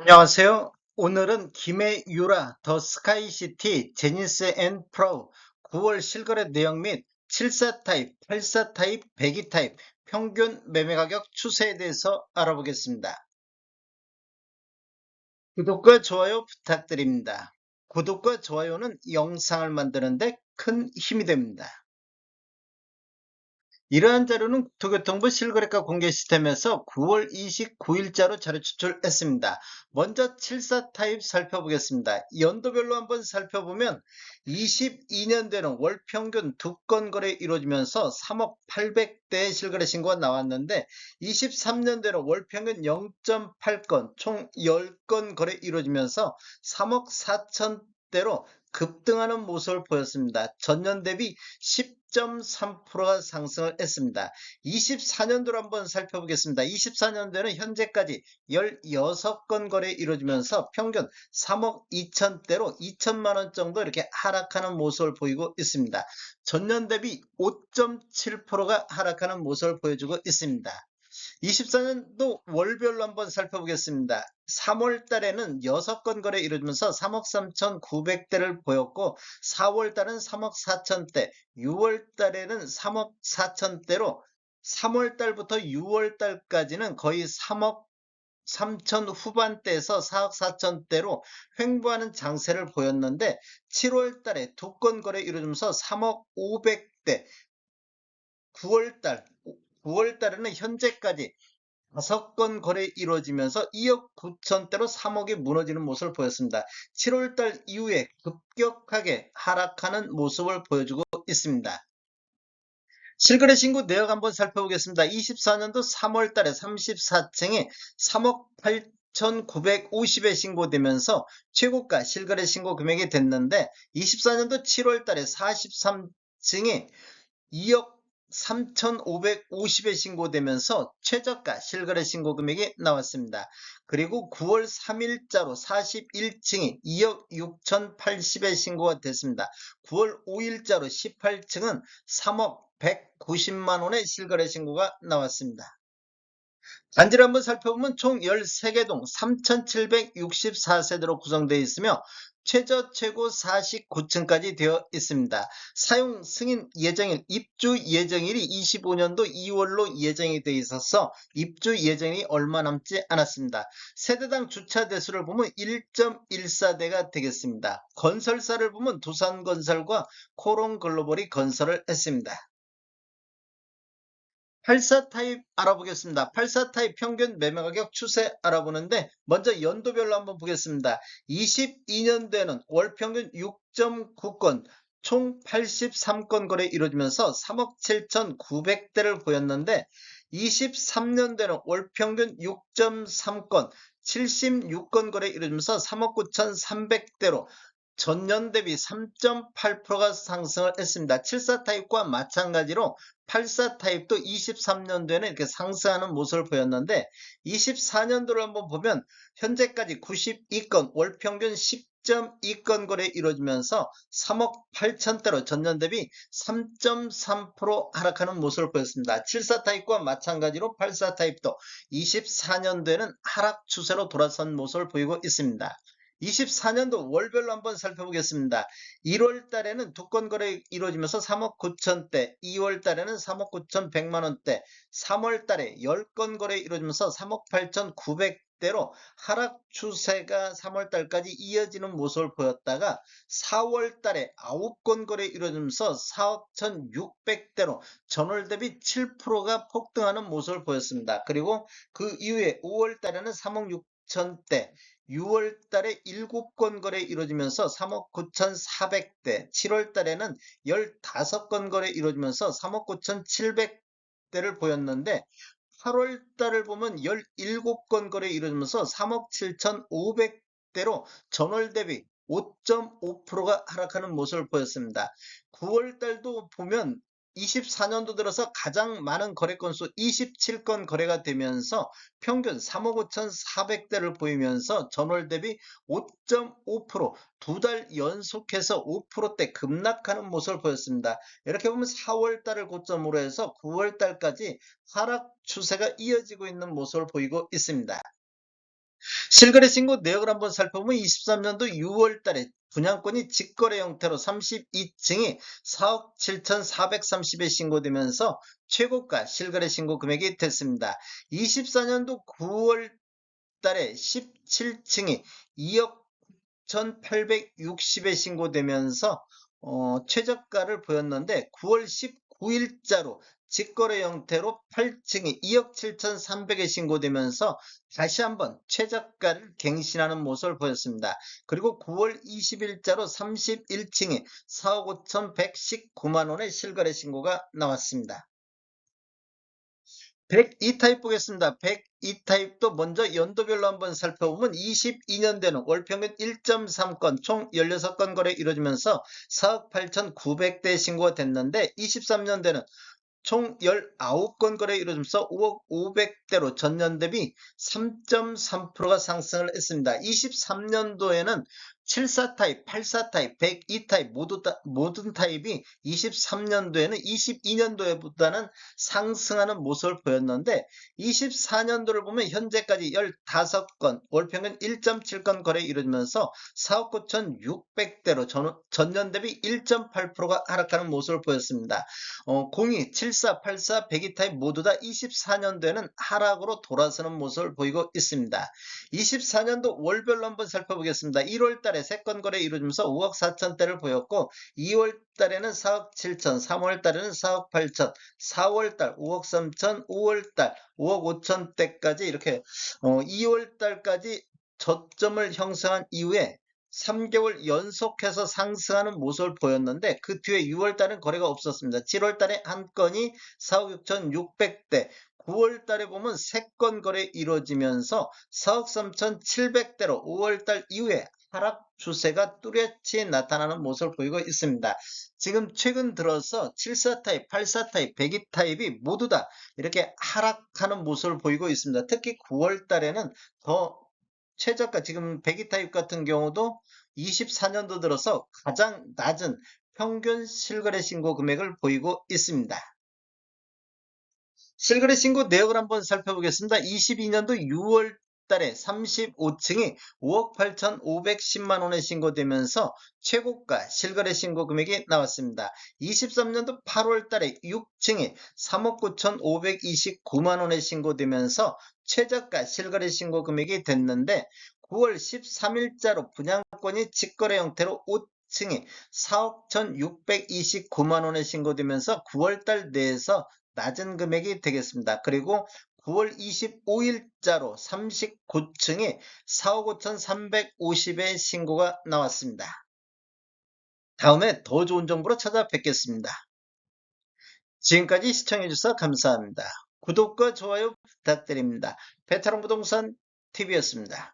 안녕하세요. 오늘은 김해 유라 더 스카이시티 제니스 앤 프로 9월 실거래 내용 및74 타입, 84 타입, 102 타입 평균 매매 가격 추세에 대해서 알아보겠습니다. 구독과 좋아요 부탁드립니다. 구독과 좋아요는 영상을 만드는데 큰 힘이 됩니다. 이러한 자료는 국토교통부 실거래가 공개 시스템에서 9월 29일자로 자료 추출했습니다. 먼저 74 타입 살펴보겠습니다. 연도별로 한번 살펴보면 22년대는 월 평균 두 건 거래 이루어지면서 3억 800대의 실거래 신고가 나왔는데 23년대는 월 평균 0.8건 총 10건 거래 이루어지면서 3억 4천 대로 급등하는 모습을 보였습니다. 전년 대비 10.3%가 상승을 했습니다. 24년도로 한번 살펴보겠습니다. 24년도에는 현재까지 16건 거래 이루어지면서 평균 3억 2천대로 2천만 원 정도 이렇게 하락하는 모습을 보이고 있습니다. 전년 대비 5.7%가 하락하는 모습을 보여주고 있습니다. 24년도 월별로 한번 살펴보겠습니다. 3월 달에는 6건 거래 이루어지면서 3억 3,900대를 보였고 4월 달은 3억 4천대, 6월 달에는 3억 4천대로 3월 달부터 6월 달까지는 거의 3억 3천 후반대에서 4억 4천대로 횡보하는 장세를 보였는데 7월 달에 두 건 거래 이루어지면서 3억 500대 9월 달 9월 달에는 현재까지 5건 거래 이루어지면서 2억 9천대로 3억이 무너지는 모습을 보였습니다. 7월 달 이후에 급격하게 하락하는 모습을 보여주고 있습니다. 실거래 신고 내역 한번 살펴보겠습니다. 24년도 3월 달에 34층에 3억 8,950에 신고되면서 최고가 실거래 신고 금액이 됐는데 24년도 7월 달에 43층에 2억 3,550에 신고되면서 최저가 실거래 신고 금액이 나왔습니다. 그리고 9월 3일자로 41층이 2억 6,080에 신고가 됐습니다. 9월 5일자로 18층은 3억 190만 원의 실거래 신고가 나왔습니다. 단지를 한번 살펴보면 총 13개 동 3,764세대로 구성되어 있으며 최저 최고 49층까지 되어 있습니다. 사용 승인 예정일, 입주 예정일이 25년도 2월로 예정이 되어 있어서 입주 예정이 얼마 남지 않았습니다. 세대당 주차 대수를 보면 1.14대가 되겠습니다. 건설사를 보면 두산건설과 코롱글로벌이 건설을 했습니다. 84 타입 알아보겠습니다. 84 타입 평균 매매 가격 추세 알아보는데 먼저 연도별로 한번 보겠습니다. 22년도에는 월 평균 6.9건 총 83건 거래 이루어지면서 3억 7,900대를 보였는데 23년도에는 월 평균 6.3건 76건 거래 이루어지면서 3억 9,300대로 전년 대비 3.8%가 상승을 했습니다. 74 타입과 마찬가지로 84 타입도 23년도에는 이렇게 상승하는 모습을 보였는데 24년도를 한번 보면 현재까지 92건 월 평균 10.2건 거래 이루어지면서 3억 8천대로 전년 대비 3.3% 하락하는 모습을 보였습니다. 74 타입과 마찬가지로 84 타입도 24년도에는 하락 추세로 돌아선 모습을 보이고 있습니다. 24년도 월별로 한번 살펴보겠습니다. 1월 달에는 두 건 거래 이루어지면서 3억 9천대, 2월 달에는 3억 9천 100만 원대, 3월 달에 10건 거래 이루어지면서 3억 8천 900대로 하락 추세가 3월 달까지 이어지는 모습을 보였다가 4월 달에 9건 거래 이루어지면서 4억 1,600대로 전월 대비 7%가 폭등하는 모습을 보였습니다. 그리고 그 이후에 5월 달에는 3억 6천대, 6월 달에 7건 거래 이루어지면서 3억 9,400대, 7월 달에는 15건 거래 이루어지면서 3억 9,700대를 보였는데 8월 달을 보면 17건 거래 이루어지면서 3억 7,500대로 전월 대비 5.5%가 하락하는 모습을 보였습니다. 9월 달도 보면 24년도 들어서 가장 많은 거래 건수 27건 거래가 되면서 평균 3억 5,400대를 보이면서 전월 대비 5.5%두 달 연속해서 5%대 급락하는 모습을 보였습니다. 이렇게 보면 4월 달을 고점으로 해서 9월 달까지 하락 추세가 이어지고 있는 모습을 보이고 있습니다. 실거래 신고 내역을 한번 살펴보면 23년도 6월 달에 분양권이 직거래 형태로 32층이 4억 7,430에 신고되면서 최고가 실거래 신고 금액이 됐습니다. 24년도 9월 달에 17층이 2억 1,860에 신고되면서 어, 최저가를 보였는데 9월 19일자로 직거래 형태로 8층이 2억 7,300에 신고되면서 다시 한번 최저가를 갱신하는 모습을 보였습니다. 그리고 9월 20일자로 31층이 4억 5,119만 원의 실거래 신고가 나왔습니다. 102타입 보겠습니다. 102타입도 먼저 연도별로 한번 살펴보면 22년대는 월평균 1.3건 총 16건 거래 이루어지면서 4억 8,900대 신고가 됐는데 23년대는 총 19건 거래 이루어지면서 5억 500대로 전년 대비 3.3%가 상승을 했습니다. 23년도에는 74타입, 84타입, 102 타입 모두 다, 모든 타입이 23년도에는 22년도에보다는 상승하는 모습을 보였는데 24년도를 보면 현재까지 15건, 월 평균 1.7건 거래 이루어지면서 4억 9,600대로 전, 전년 대비 1.8%가 하락하는 모습을 보였습니다. 어, 02, 74, 84, 102 타입 모두 다 24년도에는 하락으로 돌아서는 모습을 보이고 있습니다. 24년도 월별로 한번 살펴보겠습니다. 1월 달에 3건 거래 이루어지면서 5억 4천대를 보였고 2월 달에는 4억 7천, 3월 달에는 4억 8천, 4월 달 5억 3천, 5월 달 5억 5천대까지 이렇게 어, 2월 달까지 저점을 형성한 이후에 3개월 연속해서 상승하는 모습을 보였는데 그 뒤에 6월 달은 거래가 없었습니다. 7월 달에 한 건이 4억 6,600대, 9월 달에 보면 3건 거래 이루어지면서 4억 3,700대로 5월 달 이후에 하락 추세가 뚜렷이 나타나는 모습을 보이고 있습니다. 지금 최근 들어서 74타입, 84타입, 102타입이 모두 다 이렇게 하락하는 모습을 보이고 있습니다. 특히 9월 달에는 더 최저가 지금 102타입 같은 경우도 24년도 들어서 가장 낮은 평균 실거래 신고 금액을 보이고 있습니다. 실거래 신고 내역을 한번 살펴보겠습니다. 22년도 6월 달에 35층이 5억 8,510만 원에 신고되면서 최고가 실거래 신고 금액이 나왔습니다. 23년도 8월 달에 6층이 3억 9,529만 원에 신고되면서 최저가 실거래 신고 금액이 됐는데 9월 13일자로 분양권이 직거래 형태로 5 층이 4억 1,629만 원에 신고되면서 9월달 내에서 낮은 금액이 되겠습니다. 그리고 9월 25일자로 39층이 4억 5,350의 신고가 나왔습니다. 다음에 더 좋은 정보로 찾아뵙겠습니다. 지금까지 시청해주셔서 감사합니다. 구독과 좋아요 부탁드립니다. 베테랑 부동산 TV였습니다.